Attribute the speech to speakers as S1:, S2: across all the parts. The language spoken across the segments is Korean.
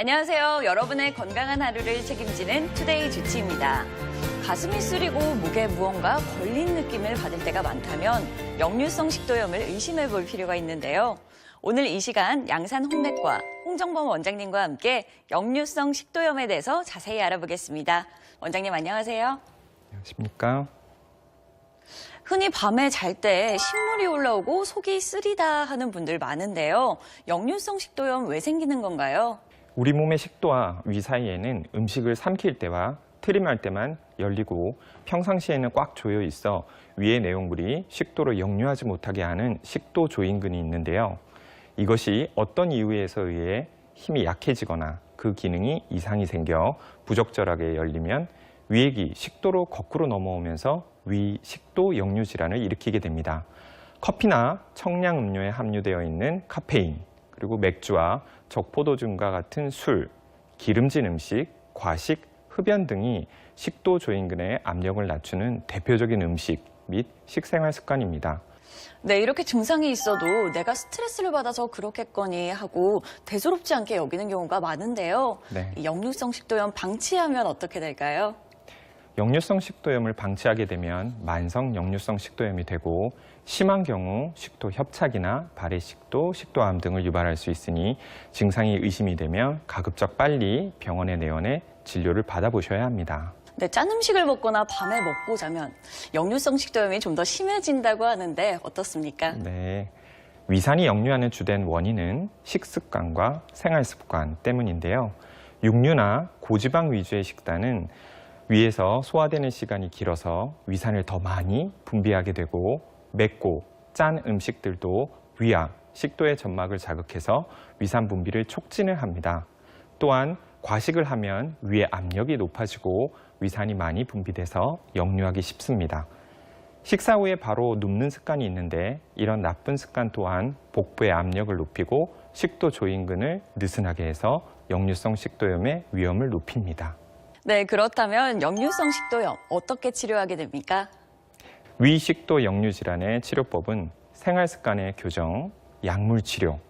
S1: 안녕하세요. 여러분의 건강한 하루를 책임지는 투데이 주치입니다. 가슴이 쓰리고 목에 무언가 걸린 느낌을 받을 때가 많다면 역류성 식도염을 의심해 볼 필요가 있는데요. 오늘 이 시간 양산 홍맥과 홍정범 원장님과 함께 역류성 식도염에 대해서 자세히 알아보겠습니다. 원장님 안녕하세요.
S2: 안녕하십니까?
S1: 흔히 밤에 잘 때 신물이 올라오고 속이 쓰리다 하는 분들 많은데요. 역류성 식도염 왜 생기는 건가요?
S2: 우리 몸의 식도와 위 사이에는 음식을 삼킬 때와 트림할 때만 열리고 평상시에는 꽉 조여 있어 위의 내용물이 식도로 역류하지 못하게 하는 식도 조인근이 있는데요. 이것이 어떤 이유에서 의해 힘이 약해지거나 그 기능이 이상이 생겨 부적절하게 열리면 위액이 식도로 거꾸로 넘어오면서 위 식도 역류 질환을 일으키게 됩니다. 커피나 청량 음료에 함유되어 있는 카페인, 그리고 맥주와 적포도중과 같은 술, 기름진 음식, 과식, 흡연 등이 식도 조인근의 압력을 낮추는 대표적인 음식 및 식생활 습관입니다.
S1: 네, 이렇게 증상이 있어도 내가 스트레스를 받아서 그렇겠거니 하고 대수롭지 않게 여기는 경우가 많은데요.
S2: 네.
S1: 이 역류성 식도염 방치하면 어떻게 될까요?
S2: 역류성 식도염을 방치하게 되면 만성 역류성 식도염이 되고 심한 경우 식도 협착이나 발해식도, 식도암 등을 유발할 수 있으니 증상이 의심이 되면 가급적 빨리 병원에 내원해 진료를 받아보셔야 합니다.
S1: 네, 짠 음식을 먹거나 밤에 먹고 자면 역류성 식도염이 좀 더 심해진다고 하는데 어떻습니까?
S2: 네. 위산이 역류하는 주된 원인은 식습관과 생활습관 때문인데요. 육류나 고지방 위주의 식단은 위에서 소화되는 시간이 길어서 위산을 더 많이 분비하게 되고 맵고 짠 음식들도 위와 식도의 점막을 자극해서 위산 분비를 촉진을 합니다. 또한 과식을 하면 위의 압력이 높아지고 위산이 많이 분비돼서 역류하기 쉽습니다. 식사 후에 바로 눕는 습관이 있는데 이런 나쁜 습관 또한 복부의 압력을 높이고 식도 조인근을 느슨하게 해서 역류성 식도염의 위험을 높입니다.
S1: 네, 그렇다면 역류성 식도염 어떻게 치료하게 됩니까?
S2: 위식도 역류 질환의 치료법은 생활 습관의 교정, 약물 치료,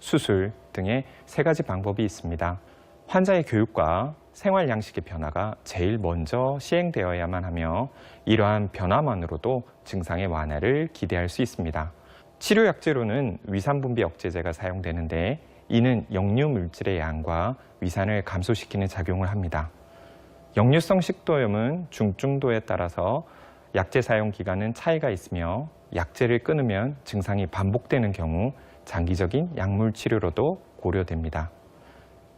S2: 수술 등의 세 가지 방법이 있습니다. 환자의 교육과 생활 양식의 변화가 제일 먼저 시행되어야만 하며 이러한 변화만으로도 증상의 완화를 기대할 수 있습니다. 치료 약제로는 위산 분비 억제제가 사용되는데 이는 역류 물질의 양과 위산을 감소시키는 작용을 합니다. 역류성 식도염은 중증도에 따라서 약제 사용 기간은 차이가 있으며 약제를 끊으면 증상이 반복되는 경우 장기적인 약물 치료로도 고려됩니다.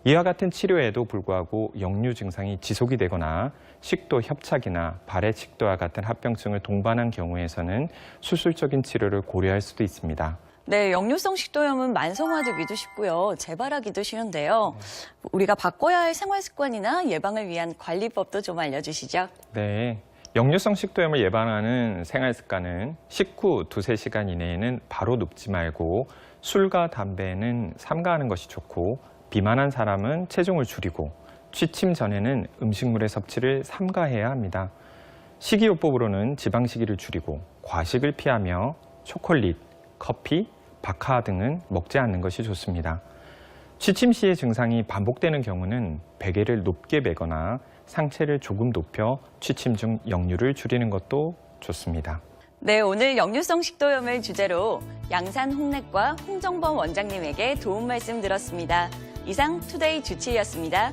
S2: 이와 같은 치료에도 불구하고 역류 증상이 지속이 되거나 식도 협착이나 발해 식도와 같은 합병증을 동반한 경우에서는 수술적인 치료를 고려할 수도 있습니다.
S1: 네, 역류성 식도염은 만성화되기도 쉽고요. 재발하기도 쉬운데요. 우리가 바꿔야 할 생활 습관이나 예방을 위한 관리법도 좀 알려주시죠.
S2: 네. 역류성 식도염을 예방하는 생활 습관은 식후 두세 시간 이내에는 바로 눕지 말고 술과 담배는 삼가하는 것이 좋고 비만한 사람은 체중을 줄이고 취침 전에는 음식물의 섭취를 삼가해야 합니다. 식이요법으로는 지방식이를 줄이고 과식을 피하며 초콜릿, 커피, 박하 등은 먹지 않는 것이 좋습니다. 취침 시의 증상이 반복되는 경우는 베개를 높게 베거나 상체를 조금 높여 취침 중 역류를 줄이는 것도 좋습니다.
S1: 네, 오늘 역류성 식도염을 주제로 양산 홍내과 홍정범 원장님에게 도움 말씀 들었습니다. 이상 투데이 주치의였습니다.